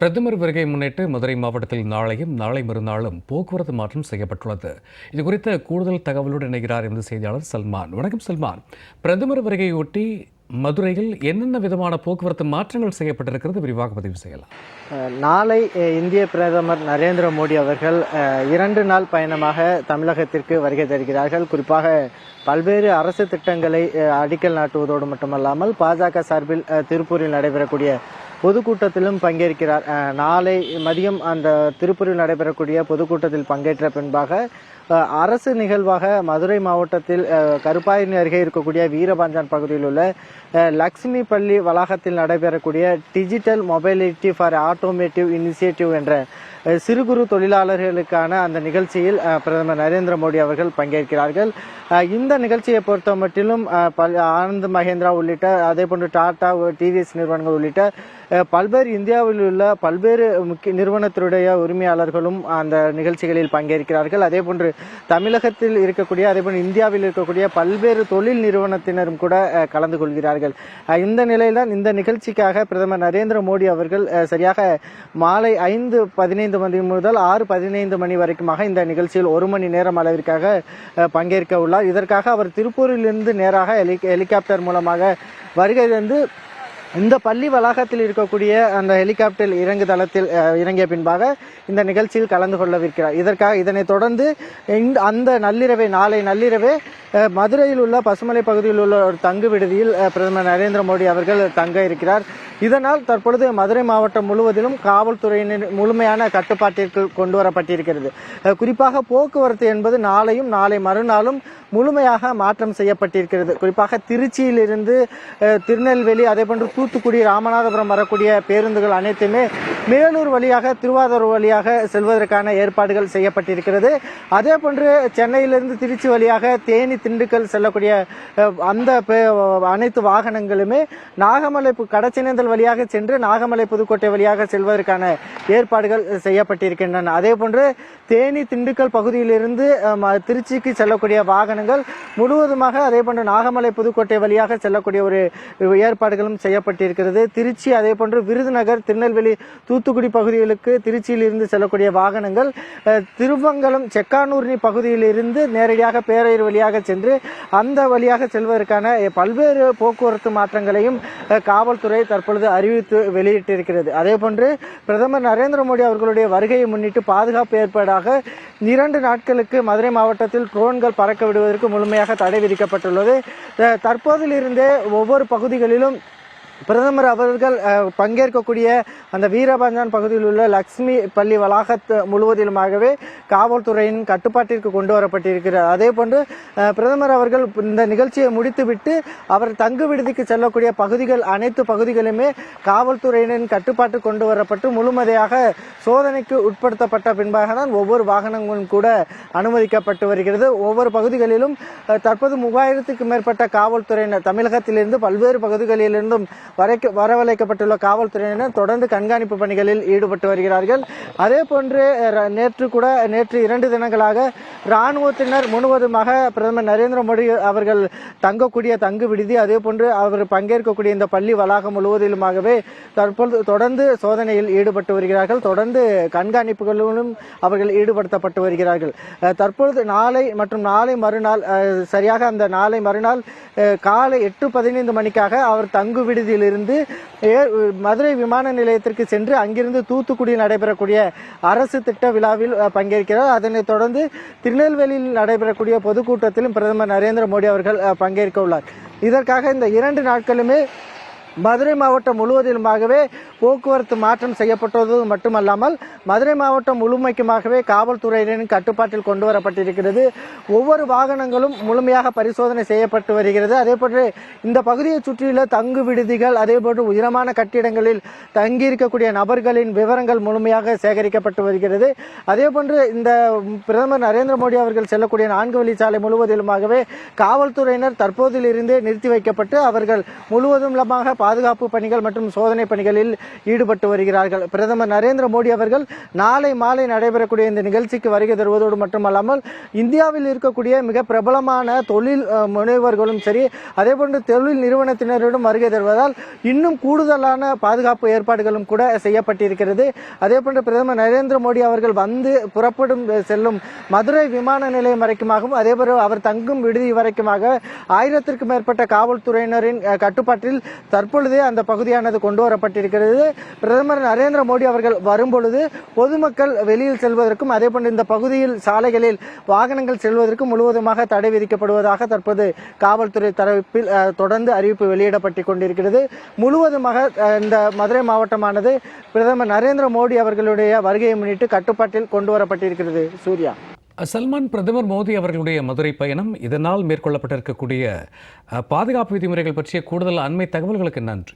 பிரதமர் வருகை முன்னிட்டு மதுரை மாவட்டத்தில் நாளையும் நாளை மறுநாளும் போக்குவரத்து மாற்றம் செய்யப்பட்டுள்ளது. இது குறித்த கூடுதல் தகவலோடு இணைகிறார் எமது செய்தியாளர் சல்மான். வணக்கம் சல்மான். பிரதமர் வருகையொட்டி மதுரையில் என்னென்ன விதமான போக்குவரத்து மாற்றங்கள் செய்யப்பட்டிருக்கிறது விரிவாக பதிவு செய்யலாம். நாளை இந்திய பிரதமர் நரேந்திர மோடி அவர்கள் இரண்டு நாள் பயணமாக தமிழகத்திற்கு வருகை தருகிறார்கள். குறிப்பாக பல்வேறு அரசு திட்டங்களை அடிக்கல் நாட்டுவதோடு மட்டுமல்லாமல் பாஜக சார்பில் திருப்பூரில் நடைபெறக்கூடிய பொதுக்கூட்டத்திலும் பங்கேற்கிறார். நாளை மதியம் அந்த திருப்பூரில் நடைபெறக்கூடிய பொதுக்கூட்டத்தில் பங்கேற்ற பின்பாக அரசு நிகழ்வாக மதுரை மாவட்டத்தில் கருப்பாயின் அருகே இருக்கக்கூடிய வீரபாஞ்சான் பகுதியில் உள்ள லக்ஷ்மி பள்ளி வளாகத்தில் நடைபெறக்கூடிய digital mobility for automotive initiative என்ற சிறு குறு தொழிலாளர்களுக்கான அந்த நிகழ்ச்சியில் பிரதமர் நரேந்திர மோடி அவர்கள் பங்கேற்கிறார்கள். இந்த நிகழ்ச்சியை பொறுத்த மட்டிலும் ஆனந்த் மகேந்திரா உள்ளிட்ட அதே போன்று டாடா டிவிஎஸ் நிறுவனங்கள் உள்ளிட்ட பல்வேறு இந்தியாவில் உள்ள பல்வேறு முக்கிய நிறுவனத்தினுடைய உரிமையாளர்களும் அந்த நிகழ்ச்சிகளில் பங்கேற்கிறார்கள். அதே போன்று தமிழகத்தில் இருக்கக்கூடிய அதே போன்று இந்தியாவில் இருக்கக்கூடிய பல்வேறு தொழில் நிறுவனத்தினரும் கூட கலந்து கொள்கிறார்கள். இந்த நிலையில்தான் இந்த நிகழ்ச்சிக்காக பிரதமர் நரேந்திர மோடி அவர்கள் சரியாக மாலை ஐந்து பதினைந்து மணி முதல் ஆறு பதினைந்து மணி வரைக்குமாக இந்த நிகழ்ச்சியில் ஒரு மணி நேரம் அளவிற்காக பங்கேற்க உள்ளார். இதற்காக அவர் திருப்பூரிலிருந்து நேராக ஹெலி ஹெலிகாப்டர் மூலமாக வருகை வந்து இந்த பள்ளி வளாகத்தில் இருக்கக்கூடிய அந்த ஹெலிகாப்டர் இறங்கு தளத்தில் இறங்கிய பின்பாக இந்த நிகழ்ச்சியில் கலந்து கொள்ளவிருக்கிறார். இதற்காக இதனைத் தொடர்ந்து அந்த நள்ளிரவை நாளை நள்ளிரவே மதுரையில் உள்ள பசுமலை பகுதியில் உள்ள ஒரு தங்கு விடுதியில் பிரதமர் நரேந்திர மோடி அவர்கள் தங்க இருக்கிறார். இதனால் தற்பொழுது மதுரை மாவட்டம் முழுவதிலும் காவல்துறையினர் முழுமையான கட்டுப்பாட்டிற்கு கொண்டு வரப்பட்டிருக்கிறது. குறிப்பாக போக்குவரத்து என்பது நாளையும் நாளை மறுநாளும் முழுமையாக மாற்றம் செய்யப்பட்டிருக்கிறது. குறிப்பாக திருச்சியிலிருந்து திருநெல்வேலி அதே போன்று தூத்துக்குடி ராமநாதபுரம் வரக்கூடிய பேருந்துகள் அனைத்துமே மேலூர் வழியாக திருவாரூர் வழியாக செல்வதற்கான ஏற்பாடுகள் செய்யப்பட்டிருக்கிறது. அதே போன்று சென்னையிலிருந்து திருச்சி வழியாக தேனி திண்டுக்கல் செல்லக்கூடிய அந்த அனைத்து வாகனங்களுமே நாகமலை கடச்சினேந்தல் வழியாக சென்று நாகமலை புதுக்கோட்டை வழியாக செல்வதற்கான ஏற்பாடுகள் செய்யப்பட்டிருக்கின்றன. அதே போன்று தேனி திண்டுக்கல் பகுதியிலிருந்து திருச்சிக்கு செல்லக்கூடிய வாகனங்கள் முழுவதுமாக அதே போன்று நாகமலை புதுக்கோட்டை வழியாக செல்லக்கூடிய ஒரு ஏற்பாடுகளும் செய்யப்பட்டிருக்கிறது. திருச்சி அதே போன்று விருதுநகர் திருநெல்வேலி தூத்துக்குடி பகுதிகளுக்கு திருச்சியிலிருந்து செல்லக்கூடிய வாகனங்கள் திருவங்கலம் செக்கானூர்னி பகுதியிலிருந்து நேரடியாக பேரையூர் வழியாக சென்று அந்த வழியாக செல்வதற்கான பல்வேறு போக்குவரத்து மாற்றங்களையும் காவல்துறை தற்பொழுது அறிவித்து வெளியிட்டிருக்கிறது. அதேபோன்று பிரதமர் நரேந்திர மோடி அவர்களுடைய வருகையை முன்னிட்டு பாதுகாப்பு ஏற்பாடாக இரண்டு நாட்களுக்கு மதுரை மாவட்டத்தில் ட்ரோன்கள் பறக்க விடுவதற்கு முழுமையாக தடை விதிக்கப்பட்டுள்ளது. தற்போதிலிருந்தே ஒவ்வொரு பகுதிகளிலும் பிரதமர் அவர்கள் பங்கேற்கக்கூடிய அந்த வீரபஞ்சான் பகுதியில் உள்ள லக்ஷ்மி பள்ளி வளாகத்து முழுவதிலுமாகவே காவல்துறையின் கட்டுப்பாட்டிற்கு கொண்டு வரப்பட்டிருக்கிறார். அதே போன்று பிரதமர் அவர்கள் இந்த நிகழ்ச்சியை முடித்துவிட்டு அவர் தங்கு விடுதிக்கு செல்லக்கூடிய பகுதிகள் அனைத்து பகுதிகளுமே காவல்துறையினரின் கட்டுப்பாட்டு கொண்டு வரப்பட்டு முழுமதையாக சோதனைக்கு உட்படுத்தப்பட்ட பின்பாக தான் ஒவ்வொரு வாகனங்களும் கூட அனுமதிக்கப்பட்டு வருகிறது. ஒவ்வொரு பகுதிகளிலும் தற்போது மூவாயிரத்துக்கு மேற்பட்ட காவல்துறையினர் தமிழகத்திலிருந்து பல்வேறு பகுதிகளிலிருந்தும் வரைக்க வரவழைக்கப்பட்டுள்ள காவல்துறையினர் தொடர்ந்து கண்காணிப்பு பணிகளில் ஈடுபட்டு வருகிறார்கள். அதே போன்று ர- நேற்று கூட நேற்று இரண்டு தினங்களாக இராணுவத்தினர் முழுவதுமாக பிரதமர் நரேந்திர மோடி அவர்கள் தங்கக்கூடிய தங்கு விடுதி அதே போன்று அவர் பங்கேற்கக்கூடிய இந்த பள்ளி வளாகம் முழுவதிலுமாகவே தற்பொழுது தொடர்ந்து சோதனையில் ஈடுபட்டு வருகிறார்கள். தொடர்ந்து கண்காணிப்புகளிலும் அவர்கள் ஈடுபடுத்தப்பட்டு வருகிறார்கள். தற்பொழுது நாளை மற்றும் நாளை மறுநாள் சரியாக அந்த நாளை மறுநாள் காலை எட்டு பதினைந்து மணிக்காக அவர் தங்கு விடுதி ஏ- மதுரை விமான நிலையத்திற்கு சென்று அங்கிருந்து தூத்துக்குடியில் நடைபெறக்கூடிய அரசு திட்ட விழாவில் பங்கேற்கிறார். அதனைத் தொடர்ந்து திருநெல்வேலியில் நடைபெறக்கூடிய பொதுக்கூட்டத்திலும் பிரதமர் நரேந்திர மோடி அவர்கள் பங்கேற்க உள்ளார். இதற்காக இந்த இரண்டு நாட்களுமே மதுரை மாவட்டம் முழுவதிலுமாகவே போக்குவரத்து மாற்றம் செய்யப்பட்டது மட்டுமல்லாமல் மதுரை மாவட்டம் முழுமைக்குமாகவே காவல்துறையினரின் கட்டுப்பாட்டில் கொண்டு வரப்பட்டிருக்கிறது ஒவ்வொரு வாகனங்களும் முழுமையாக பரிசோதனை செய்யப்பட்டு வருகிறது. அதே போன்று இந்த பகுதியை சுற்றியுள்ள தங்கு விடுதிகள் அதே போன்று உயரமான கட்டிடங்களில் தங்கியிருக்கக்கூடிய நபர்களின் விவரங்கள் முழுமையாக சேகரிக்கப்பட்டு வருகிறது. அதே போன்று இந்த பிரதமர் நரேந்திர மோடி அவர்கள் செல்லக்கூடிய நான்கு வழிச்சாலை முழுவதிலுமாகவே காவல்துறையினர் தற்போதிலிருந்தே நிறுத்தி வைக்கப்பட்டு அவர்கள் முழுவதும் பாதுகாப்பு பணிகள் மற்றும் சோதனை பணிகளில் ஈடுபட்டு வருகிறார்கள். பிரதமர் நரேந்திர மோடி அவர்கள் நாளை மாலை நடைபெறக்கூடிய இந்த நிகழ்ச்சிக்கு வருகை தருவதோடு மட்டுமல்லாமல் இந்தியாவில் இருக்கக்கூடிய மிக பிரபலமான தொழில் முனைவர்களும் சரி அதேபோன்று தொழில் நிறுவனத்தினரிடம் வருகை தருவதால் இன்னும் கூடுதலான பாதுகாப்பு ஏற்பாடுகளும் கூட செய்யப்பட்டிருக்கிறது. அதேபோன்று பிரதமர் நரேந்திர மோடி அவர்கள் வந்து புறப்படும் செல்லும் மதுரை விமான நிலையம் வரைக்குமாகவும் அதேபோல அவர் தங்கும் விடுதி வரைக்குமாக ஆயிரத்திற்கும் மேற்பட்ட காவல்துறையினரின் கட்டுப்பாட்டில் தற்போது தற்பொழுது அந்த பகுதியானது கொண்டு வரப்பட்டிருக்கிறது பிரதமர் நரேந்திர மோடி அவர்கள் வரும்பொழுது பொதுமக்கள் வெளியில் செல்வதற்கும் அதேபோன்று இந்த பகுதியில் சாலைகளில் வாகனங்கள் செல்வதற்கும் முழுவதுமாக தடை விதிக்கப்படுவதாக தற்போது காவல்துறை தரப்பில் தொடர்ந்து அறிவிப்பு வெளியிடப்பட்டு கொண்டிருக்கிறது. முழுவதுமாக இந்த மதுரை மாவட்டமானது பிரதமர் நரேந்திர மோடி அவர்களுடைய வருகையை முன்னிட்டு கட்டுப்பாட்டில் கொண்டு வரப்பட்டிருக்கிறது சூர்யா. சல்மான் பிரதமர் மோடி அவர்களுடைய மதுரை பயணம் இதனால் மேற்கொள்ளப்பட்டிருக்கக்கூடிய பாதுகாப்பு விதிமுறைகள் பற்றிய கூடுதல் அண்மை தகவல்களுக்கு நன்றி.